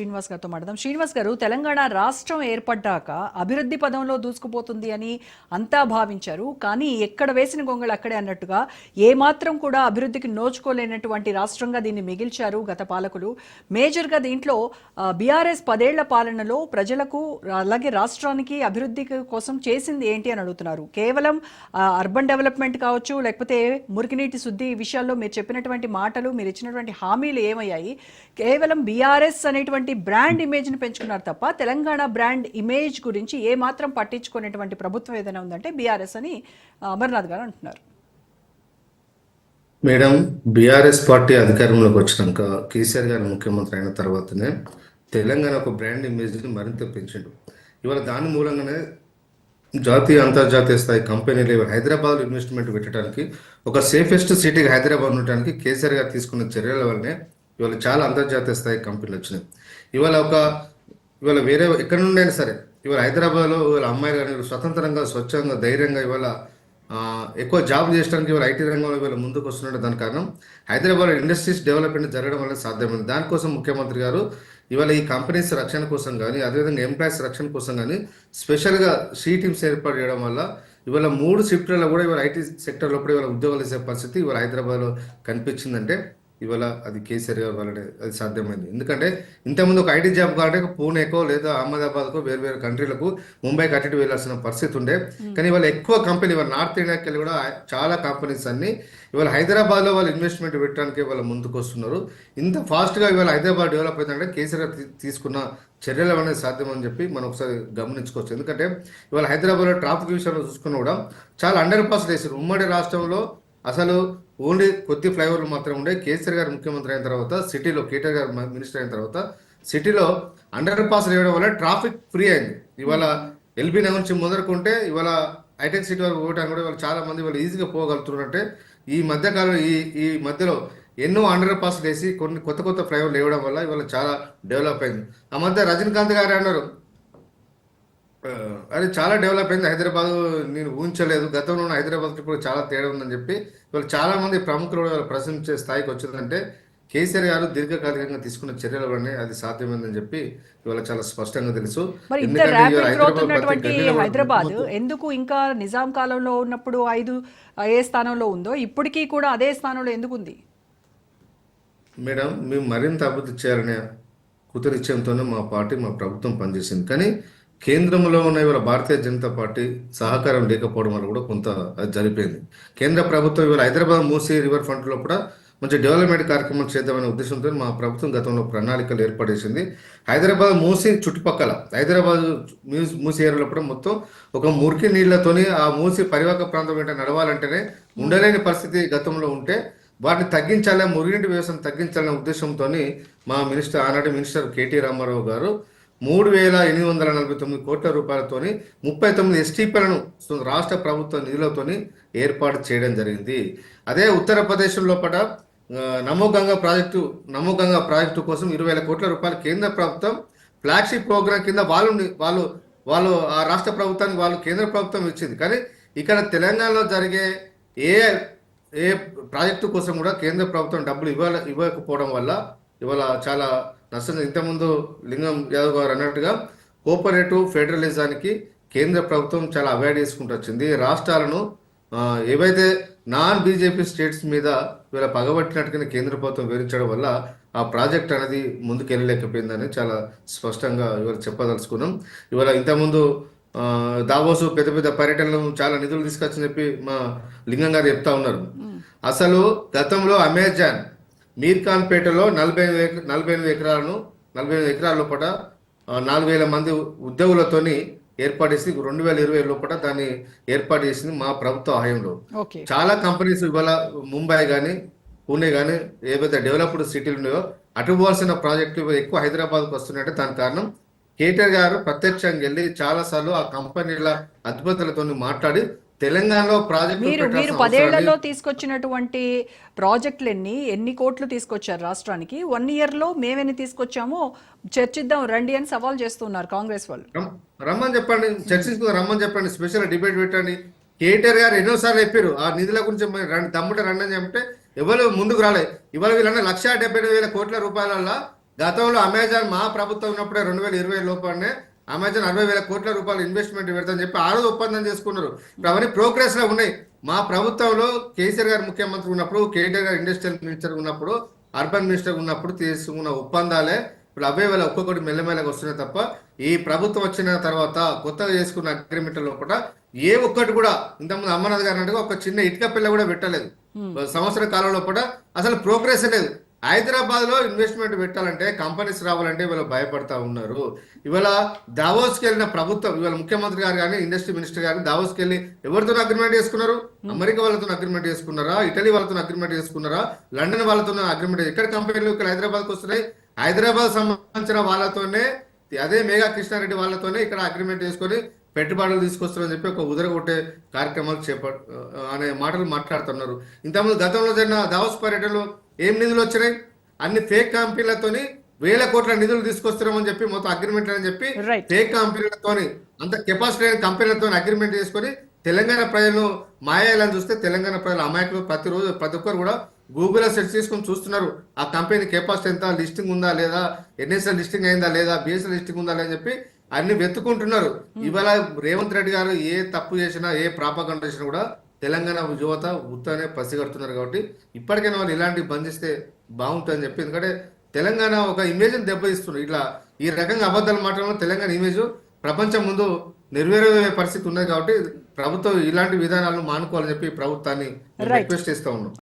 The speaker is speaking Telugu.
శ్రీనివాస్ గారితో మాట్లాడదాం. శ్రీనివాస్ గారు తెలంగాణ రాష్ట్రం ఏర్పడ్డాక అభివృద్ధి పదంలో దూసుకుపోతుంది అని అంతా భావించారు. కానీ ఎక్కడ వేసిన గొంగళి అక్కడే అన్నట్టుగా ఏమాత్రం కూడా అభివృద్ధికి నోచుకోలేనటువంటి రాష్ట్రంగా దీన్ని మిగిల్చారు గత పాలకులు. మేజర్గా దీంట్లో బీఆర్ఎస్ పదేళ్ళ పాలనలో ప్రజలకు అలాగే రాష్ట్రానికి అభివృద్ధి కోసం చేసింది ఏంటి అని అడుగుతున్నారు. కేవలం అర్బన్ డెవలప్మెంట్ కావచ్చు లేకపోతే మురికినీటి శుద్ధి విషయాల్లో మీరు చెప్పినటువంటి మాటలు మీరు ఇచ్చినటువంటి హామీలు ఏమయ్యాయి? కేవలం బీఆర్ఎస్ అనేటువంటి బ్రాండ్ ఇమేజ్ని పెంచుకున్నారు తప్ప తెలంగాణ బ్రాండ్ ఇమేజ్ గురించి ఏ మాత్రం పట్టించుకునేటువంటి ప్రభుత్వం ఏదైనా ఉందంటే బీఆర్ఎస్ అని అమర్నాథ్ గారు అంటున్నారు. మేడం బీఆర్ఎస్ పార్టీ అధికారంలోకి వచ్చినాక కేసీఆర్ గారు ముఖ్యమంత్రి అయిన తర్వాతనే తెలంగాణ ఒక బ్రాండ్ ఇమేజ్ని మరింత పెంచిండు. ఇవాళ దాని మూలంగానే జాతీయ అంతర్జాతీయ స్థాయి కంపెనీలు ఇవాళ హైదరాబాద్ ఇన్వెస్ట్మెంట్ పెట్టడానికి ఒక సేఫెస్ట్ సిటీగా హైదరాబాద్ ఉండటానికి కేసీఆర్ గారు తీసుకున్న చర్యల వల్లనే ఇవాళ చాలా అంతర్జాతీయ స్థాయి కంపెనీలు వచ్చినాయి. ఇవాళ ఒక ఇవాళ వేరే ఎక్కడి నుండైనా సరే ఇవాళ హైదరాబాద్లో ఇవాళ అమ్మాయిలు కానీ స్వతంత్రంగా స్వచ్ఛంగా ధైర్యంగా ఇవాళ ఎక్కువ జాబ్ చేయడానికి ఇవాళ ఐటీ రంగంలో ఇవాళ ముందుకు వస్తున్నట్టు దాని కారణం హైదరాబాద్ ఇండస్ట్రీస్ డెవలప్మెంట్ జరగడం వల్ల సాధ్యమైంది. దానికోసం ముఖ్యమంత్రి గారు ఇవాళ ఈ కంపెనీస్ రక్షణ కోసం కానీ అదేవిధంగా ఎంప్లాయీస్ రక్షణ కోసం కానీ స్పెషల్గా సీ టీమ్స్ ఏర్పాటు చేయడం వల్ల ఇవాళ మూడు షిఫ్ట్లలో కూడా ఇవాళ ఐటీ సెక్టర్లో కూడా ఇవాళ ఉద్యోగాలు ఇచ్చే పరిస్థితి ఇవాళ హైదరాబాద్లో కనిపించిందంటే ఇవాళ అది కేసీఆర్ గారి వల్లనే అది సాధ్యమైంది. ఎందుకంటే ఇంతకుముందు ఒక ఐటీ జాబ్ కావాలంటే పూణేకో లేదా అహ్మదాబాద్కో వేరు వేరు కంట్రీలకు ముంబైకి అటు వెళ్ళాల్సిన పరిస్థితి ఉండే. కానీ ఇవాళ ఎక్కువ కంపెనీ ఇవాళ నార్త్ ఇండియాకి వెళ్ళి కూడా చాలా కంపెనీస్ అన్ని ఇవాళ హైదరాబాద్లో వాళ్ళు ఇన్వెస్ట్మెంట్ పెట్టడానికి ఇవాళ ముందుకు వస్తున్నారు ఇంత ఫాస్ట్గా ఇవాళ హైదరాబాద్ డెవలప్ అయిందంటే కేసీఆర్ తీసుకున్న చర్యలు అనేది సాధ్యమని చెప్పి మనం ఒకసారి గమనించుకోవచ్చు. ఎందుకంటే ఇవాళ హైదరాబాద్లో ట్రాఫిక్ విషయంలో చూసుకున్నా కూడా చాలా అండర్ పాస్ వేసారు ఉమ్మడి రాష్ట్రంలో అసలు ఓన్లీ కొద్ది ఫ్లైఓవర్లు మాత్రం ఉండే. కేసీఆర్ గారు ముఖ్యమంత్రి అయిన తర్వాత సిటీలో కేటీఆర్ గారు మినిస్టర్ అయిన తర్వాత సిటీలో అండర్ పాస్ వేయడం వల్ల ట్రాఫిక్ ఫ్రీ అయింది. ఇవాళ ఎల్బీ నగర్ నుంచి మొదలుకుంటే ఇవాళ హైటెక్ సిటీ వరకు పోవడానికి కూడా ఇవాళ చాలా మంది వాళ్ళు ఈజీగా పోగలుగుతున్నట్టే ఈ మధ్యకాలం ఈ ఈ మధ్యలో ఎన్నో అండర్ పాస్ వేసి కొన్ని కొత్త కొత్త ఫ్లైఓవర్లు వేయడం వల్ల ఇవాళ చాలా డెవలప్ అయింది. ఆ మధ్య రజనీకాంత్ గారు అన్నారు అది చాలా డెవలప్ అయింది హైదరాబాద్. నేను ఊహించలేదు. గతంలో ఉన్న హైదరాబాద్కి ఇప్పుడు చాలా తేడా ఉందని చెప్పి ఇవాళ చాలా మంది ప్రముఖులు ప్రశంసించే స్థాయికి వచ్చిందంటే కేసీఆర్ గారు దీర్ఘకాలికంగా తీసుకున్న చర్యల వల్లనే అది సాధ్యమైందని చెప్పి ఇవాళ చాలా స్పష్టంగా తెలుసు. హైదరాబాద్ ఎందుకు ఇంకా నిజాం కాలంలో ఉన్నప్పుడు ఐదు ఏ స్థానంలో ఉందో ఇప్పటికీ కూడా అదే స్థానంలో ఎందుకు ఉంది? మేడం మేము మరింత అభివృద్ధి చేయాలనే కృతనిశ్చయంతోనే మా పార్టీ మా ప్రభుత్వం పనిచేసింది. కానీ కేంద్రంలో ఉన్న ఇవాళ భారతీయ జనతా పార్టీ సహకారం లేకపోవడం వల్ల కూడా కొంత అది జరిపోయింది. కేంద్ర ప్రభుత్వం ఇవాళ హైదరాబాద్ మూసీ రివర్ ఫ్రంట్లో కూడా మంచి డెవలప్మెంట్ కార్యక్రమం చేద్దామనే ఉద్దేశంతో మా ప్రభుత్వం గతంలో ప్రణాళికలు ఏర్పడేసింది హైదరాబాద్ మూసీ చుట్టుపక్కల హైదరాబాద్ మ్యూస్- మూసీ ఏరియాలో కూడా మొత్తం ఒక మురికి నీళ్ళతోని ఆ మూసీ పరివాహక ప్రాంతం వెంట నడవాలంటేనే ఉండలేని పరిస్థితి గతంలో ఉంటే వాటిని తగ్గించాలి మురుగునీటి వ్యవస్థను తగ్గించాలనే ఉద్దేశంతో మా మినిస్టర్ ఆనాటి మినిస్టర్ కేటీ రామారావు గారు మూడు వేల ఎనిమిది వందల నలభై తొమ్మిది కోట్ల రూపాయలతోని ముప్పై తొమ్మిది ఎస్టీపీలను రాష్ట్ర ప్రభుత్వ నిధులతోని ఏర్పాటు చేయడం జరిగింది. అదే ఉత్తరప్రదేశ్ లోపల ఆ, నమో గంగా ప్రాజెక్టు నమో గంగా ప్రాజెక్టు కోసం ఇరవై వేల కోట్ల రూపాయలు కేంద్ర ప్రభుత్వం ఫ్లాగ్షిప్ ప్రోగ్రాం కింద వాళ్ళు వాళ్ళు వాళ్ళు ఆ రాష్ట్ర ప్రభుత్వానికి వాళ్ళు కేంద్ర ప్రభుత్వం ఇచ్చింది. కానీ ఇక్కడ తెలంగాణలో జరిగే ఏ ఏ ప్రాజెక్టు కోసం కూడా కేంద్ర ప్రభుత్వం డబ్బులు ఇవ్వ ఇవ్వకపోవడం వల్ల ఇవాళ చాలా నష్టం ఇంతకుముందు లింగం యాదవ్ గారు అన్నట్టుగా కోఆపరేటివ్ ఫెడరలిజానికి కేంద్ర ప్రభుత్వం చాలా అవాయిడ్ చేసుకుంటూ వచ్చింది రాష్ట్రాలను ఏవైతే నాన్ బీజేపీ స్టేట్స్ మీద వీళ్ళ పగబట్టినట్టుగానే కేంద్ర ప్రభుత్వం వివరించడం వల్ల ఆ ప్రాజెక్ట్ అనేది ముందుకు వెళ్ళలేకపోయిందని చాలా స్పష్టంగా ఇవాళ చెప్పదలుచుకున్నాం. ఇవాళ ఇంతకుముందు దావోసు పెద్ద పెద్ద పర్యటనలు చాలా నిధులు తీసుకొచ్చని చెప్పి మా లింగం గారు చెప్తా ఉన్నారు. అసలు గతంలో అమెజాన్ మీర్ఖాన్ పేటలో నలభై నలభై ఎనిమిది ఎకరాలను నలభై ఎనిమిది ఎకరాల లోపల నాలుగు వేల మంది ఉద్యోగులతోని ఏర్పాటు చేసి రెండు వేల ఇరవై లోపల దాన్ని ఏర్పాటు చేసింది మా ప్రభుత్వ హయాంలో. చాలా కంపెనీస్ ఇవాళ ముంబై కానీ పూణే కానీ ఏవైతే డెవలప్డ్ సిటీలు ఉన్నాయో అటు పోవాల్సిన ప్రాజెక్టులు ఎక్కువ హైదరాబాద్కు వస్తున్నాయంటే దానికి కారణం కేటీఆర్ గారు ప్రత్యక్షంగా వెళ్ళి చాలా సార్లు ఆ కంపెనీల అధిపతులతో మాట్లాడి తెలంగాణలో ప్రాజెక్టు మీరు మీరు పదేళ్ళలో తీసుకొచ్చినటువంటి ప్రాజెక్టులు ఎన్ని ఎన్ని కోట్లు తీసుకొచ్చారు రాష్ట్రానికి? వన్ ఇయర్లో మేమెన్ని తీసుకొచ్చామో చర్చిద్దాం రండి అని సవాల్ చేస్తున్నారు కాంగ్రెస్ వాళ్ళు. రమ్- రమ్మని చెప్పండి చర్చించుకుందాం రమ్మని చెప్పండి స్పెషల్ డిబేట్ పెట్టండి. కేటీఆర్ గారు ఎన్నోసార్లు చెప్పారు ఆ నిధుల గురించి రండి తమ్ముడు రండి అని చెప్తే ఎవరు ముందుకు రాలే. ఇవాళ వీళ్ళన్న లక్ష డెబ్బై వేల కోట్ల రూపాయల గతంలో అమెజాన్ మా ప్రభుత్వం ఉన్నప్పుడే రెండు వేల ఇరవై లోపలనే అమెజాన్ అరవై వేల కోట్ల రూపాయలు ఇన్వెస్ట్మెంట్ పెడతాని చెప్పి ఆ రోజు ఒప్పందం చేసుకున్నారు. ఇప్పుడు అవన్నీ ప్రోగ్రెస్లో ఉన్నాయి. మా ప్రభుత్వంలో కేసీఆర్ గారు ముఖ్యమంత్రి ఉన్నప్పుడు కేటీఆర్ గారు ఇండస్ట్రియల్ మినిస్టర్ ఉన్నప్పుడు అర్బన్ మినిస్టర్ ఉన్నప్పుడు తీసుకున్న ఒప్పందాలే ఇప్పుడు అవే వేల ఒక్కొక్కటి మెల్లమెల్లగా వస్తున్నాయి తప్ప ఈ ప్రభుత్వం వచ్చిన తర్వాత కొత్తగా చేసుకున్న అగ్రిమెంట్ లోపల ఏ ఒక్కటి కూడా ఇంతకుముందు అమ్మనాథ్ గారు అన్నట్టుగా ఒక చిన్న ఇటుక పిల్ల కూడా పెట్టలేదు. సంవత్సర కాలంలో కూడా అసలు ప్రోగ్రెస్ లేదు. హైదరాబాద్లో ఇన్వెస్ట్మెంట్ పెట్టాలంటే కంపెనీస్ రావాలంటే వీళ్ళు భయపడతా ఉన్నారు. ఇవాళ దావోస్కి వెళ్ళిన ప్రభుత్వం ఇవాళ ముఖ్యమంత్రి గారు కానీ ఇండస్ట్రీ మినిస్టర్ గారు దావోస్కి వెళ్ళి ఎవరితో అగ్రిమెంట్ చేసుకున్నారు? అమెరికా వాళ్ళతో అగ్రిమెంట్ చేసుకున్నారా? ఇటలీ వాళ్ళతో అగ్రిమెంట్ చేసుకున్నారా? లండన్ వాళ్ళతో అగ్రిమెంట్ ఎక్కడ కంపెనీలు ఇక్కడ హైదరాబాద్కి వస్తున్నాయి? హైదరాబాద్ సంబంధించిన వాళ్ళతోనే అదే మేఘా కృష్ణారెడ్డి వాళ్ళతోనే ఇక్కడ అగ్రిమెంట్ చేసుకొని పెట్టుబడులు తీసుకొస్తారని చెప్పి ఒక ఉదరగొట్టే కార్యక్రమాలు చేపట్ అనే మాటలు మాట్లాడుతున్నారు. ఇంతకుముందు గతంలో జరిగిన దావోస్ పర్యటనలో ఏం నిధులు వచ్చినాయి? అన్ని ఫేక్ కంపెనీలతోని వేల కోట్ల నిధులు తీసుకొస్తున్నామని చెప్పి మొత్తం అగ్రిమెంట్ అని చెప్పి. ఫేక్ కంపెనీలతోని అంత కెపాసిటీ అయిన కంపెనీలతో అగ్రిమెంట్ చేసుకొని తెలంగాణ ప్రజలను మాయాలని చూస్తే తెలంగాణ ప్రజలు అమాయకులు. ప్రతిరోజు ప్రతి ఒక్కరు కూడా గూగుల్లో సెర్చ్ చేసుకొని చూస్తున్నారు. ఆ కంపెనీ కెపాసిటీ ఎంత? లిస్టింగ్ ఉందా లేదా? ఎన్ఎస్ఎల్ లిస్టింగ్ అయిందా లేదా? బిఎస్ఎల్ లిస్టింగ్ ఉందా అని చెప్పి అన్ని వెతుకుంటున్నారు ఇవాళ రేవంత్ రెడ్డి గారు ఏ తప్పు చేసినా ఏ ప్రాపగండ చేసినా కూడా తెలంగాణ యువత ఉత్తనే పసిగడుతున్నారు కాబట్టి ఇప్పటికైనా వాళ్ళు ఇలాంటివి బంధిస్తే బాగుంటుందని చెప్పి. ఎందుకంటే తెలంగాణ ఒక ఇమేజ్ దెబ్బతీస్తున్నారు ఇట్లా ఈ రకంగా అబద్ధాలు మాట్లాడడం తెలంగాణ ఇమేజ్ ప్రపంచం ముందు నెరవేరే పరిస్థితి ఉన్నది కాబట్టి ప్రభుత్వం ఇలాంటి విధానాలను మానుకోవాలని చెప్పి ప్రభుత్వాన్ని. రిక్వెస్ట్ చేస్తా ఉన్నాం.